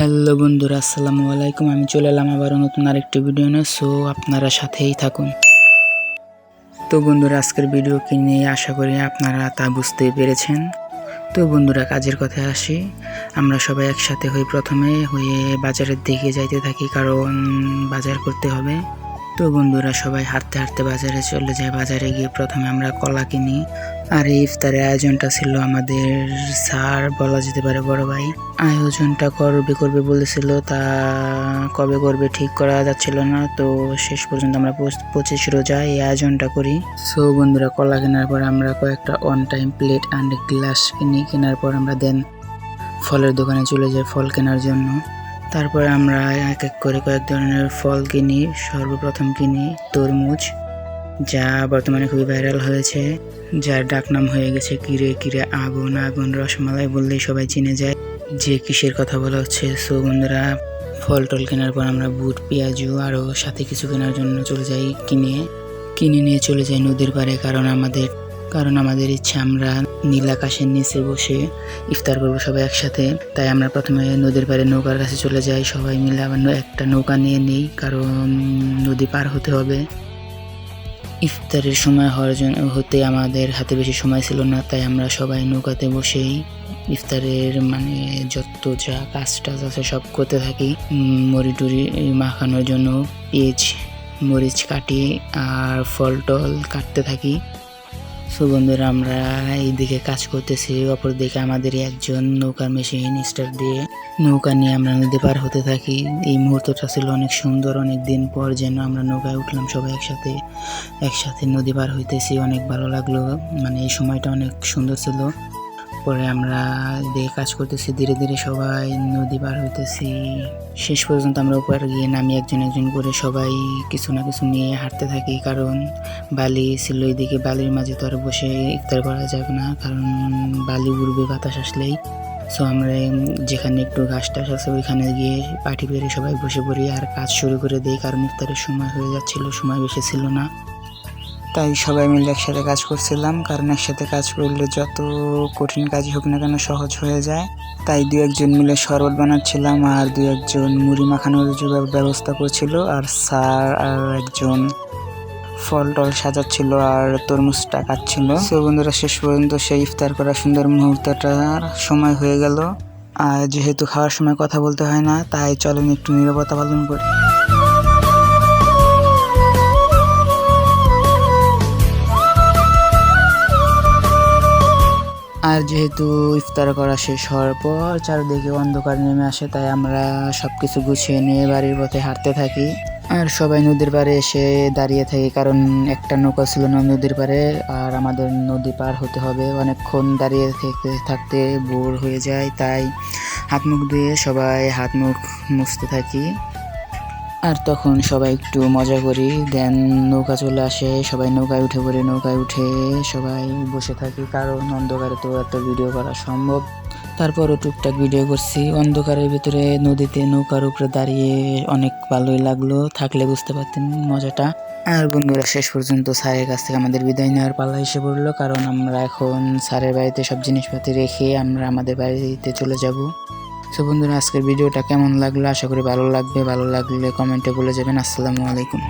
Hello বন্ধুরা, আসসালামু আলাইকুম। আমি চলে এলাম আবারও নতুন আরেকটি ভিডিও নিয়ে সো আপনারা সাথেই থাকুন। তো বন্ধুরা, আজকের ভিডিওকে নিয়ে আশা করি আপনারা তা বুঝতে পেরেছেন। তো বন্ধুরা, কাজের কথায় আসি। আমরা সবাই একসাথে হই প্রথমে, হয়ে বাজারের দিকে যাইতে থাকি, কারণ বাজার করতে হবে। তো বন্ধুরা সবাই হাঁটতে হাঁটতে বাজারে চলে যায়। বাজারে গিয়ে প্রথমে আমরা কলা কিনি। আর এই ইফতারের আয়োজনটা ছিল আমাদের স্যার, বলা যেতে পারে বড় ভাই। আয়োজনটা করবে করবে বলেছিল, তা কবে করবে ঠিক করা যাচ্ছিল না। তো শেষ পর্যন্ত আমরা পঁচ- পঁচিশ রোজা এই আয়োজনটা করি। সো বন্ধুরা, কলা কেনার পর আমরা কয়েকটা one time plate and glass কিনি। কেনার পর আমরা দেন ফলের দোকানে চলে যাই ফল কেনার জন্য। তারপরে আমরা এক এক করে কয়েক ধরনের ফল কিনি, সর্বপ্রথম কিনি তরমুজ, যা বর্তমানে খুবই ভাইরাল হয়েছে, যার ডাকনাম হয়ে গেছে কিরে কিরে আগুন আগুন রসমালাই বললেই সবাই চিনে যায়। যে কিসের কথা বলা হচ্ছে? সো বন্ধুরা ফল টল কেনার পর আমরা বুট, পেঁয়াজু আরও সাথে কিছু কেনার জন্য চলে যাই কিনে। কিনে নিয়ে চলে যাই নদীর পাড়ে, কারণ আমাদের কারণ আমাদের ইচ্ছে, আমরা নীল আকাশের নিচে বসে ইফতার করব সবাই একসাথে। তাই আমরা প্রথমে নদীর পাড়ে নৌকার কাছে চলে যাই। সবাই মিলে আবার একটা নৌকা নিয়ে নিই, কারণ নদী পার হতে হবে। ইফতারের সময় হওয়ার জন্য হতে আমাদের হাতে বেশি সময় ছিল না, তাই আমরা সবাই নৌকাতে বসেই ইফতারের মানে যত যা কাজ টাজ আছে সব করতে থাকি। মুড়ি টুড়ি মাখানোর জন্য পেঁয়াজ, মরিচ কাটি আর ফল টল কাটতে থাকি। সো বন্ধুরা, আমরা এইদিকে কাজ করতেছি। অপরদিকে আমাদের একজন নৌকার মেশিন স্টার দিয়ে নৌকা নিয়ে আমরা নদী পার হতে থাকি। এই মুহূর্তটা ছিল অনেক সুন্দর অনেক দিন পর যেন আমরা নৌকায় উঠলাম সবাই একসাথে একসাথে নদী পার হইতেছি। অনেক ভালো লাগল। মানে এই সময়টা অনেক সুন্দর ছিল। পরে আমরা দিয়ে কাজ করতেছি, ধীরে ধীরে সবাই নদী পার হইতেছি। শেষ পর্যন্ত আমরা উপরে গিয়ে নামি একজন একজন করে সবাই কিছু না কিছু নিয়ে হাঁটতে থাকি, কারণ বালি ছিল এদিকে বালির মাঝে তো আর বসে ইফতার করা যাবে না, কারণ বালি উড়বে বাতাস আসলেই। সো আমরা যেখানে একটু ঘাস টাস আছে, ওইখানে গিয়ে পাটি পেরে সবাই বসে পড়ি, আর কাজ শুরু করে দিই, কারণ ইফতারের সময় হয়ে যাচ্ছিল, সময় বেশি ছিল না। তাই সবাই মিলে একসাথে কাজ করছিলাম, কারণ একসাথে কাজ করলে যত কঠিন কাজই হোক না কেন সহজ হয়ে যায়। তাই দু একজন মিলে শরবত বানাচ্ছিলাম আর দু একজন মুড়ি মাখানোর ব্যবস্থা করছিল আর স্যার আর একজন ফল টল সাজাচ্ছিল আর তরমুজটা কাটছিল। সো বন্ধুরা, শেষ পর্যন্ত সেই ইফতার করার সুন্দর মুহূর্তটার সময় হয়ে গেল। আর যেহেতু খাওয়ার সময় কথা বলতে হয় না, তাই চলেন একটু নীরবতা পালন করি। আর যেহেতু ইফতার করা শেষ হওয়ার পর চারিদিকে অন্ধকার নেমে আসে, তাই আমরা সব কিছু গুছিয়ে নিয়ে বাড়ির পথে হাঁটতে থাকি। আর সবাই নদীর পাড়ে এসে দাঁড়িয়ে থাকি, কারণ একটা নৌকা ছিল না নদীর পাড়ে, আর আমাদের নদী পার হতে হবে। অনেকক্ষণ দাঁড়িয়ে থেকে, থাকতে বোর হয়ে যায়, তাই হাত মুখ ধুয়ে সবাই হাত মুখ মুছতে থাকি। আর তখন সবাই একটু মজা করি। দেন নৌকা চলে আসে, সবাই নৌকায় উঠে পড়ে, নৌকায় উঠে সবাই বসে থাকি। কারণ অন্ধকারে তো এত ভিডিও করা সম্ভব। তারপরও টুকটাক ভিডিও করছি। অন্ধকারের ভিতরে নদীতে নৌকার উপরে দাঁড়িয়ে অনেক ভালোই লাগল। থাকলে বুঝতে পারতেন মজাটা। আর বন্ধুরা, শেষ পর্যন্ত স্যারের কাছ থেকে আমাদের বিদায় নেওয়ার পালা এসে পড়ল। কারণ আমরা এখন স্যারের বাড়িতে সব জিনিসপাতি রেখে আমরা আমাদের বাড়িতে চলে যাব। সো বন্ধুরা, আজকের ভিডিওটা কেমন লাগল? আশা করি ভালো লাগবে। ভালো লাগলে কমেন্টে বলে যাবেন। আসসালামু আলাইকুম।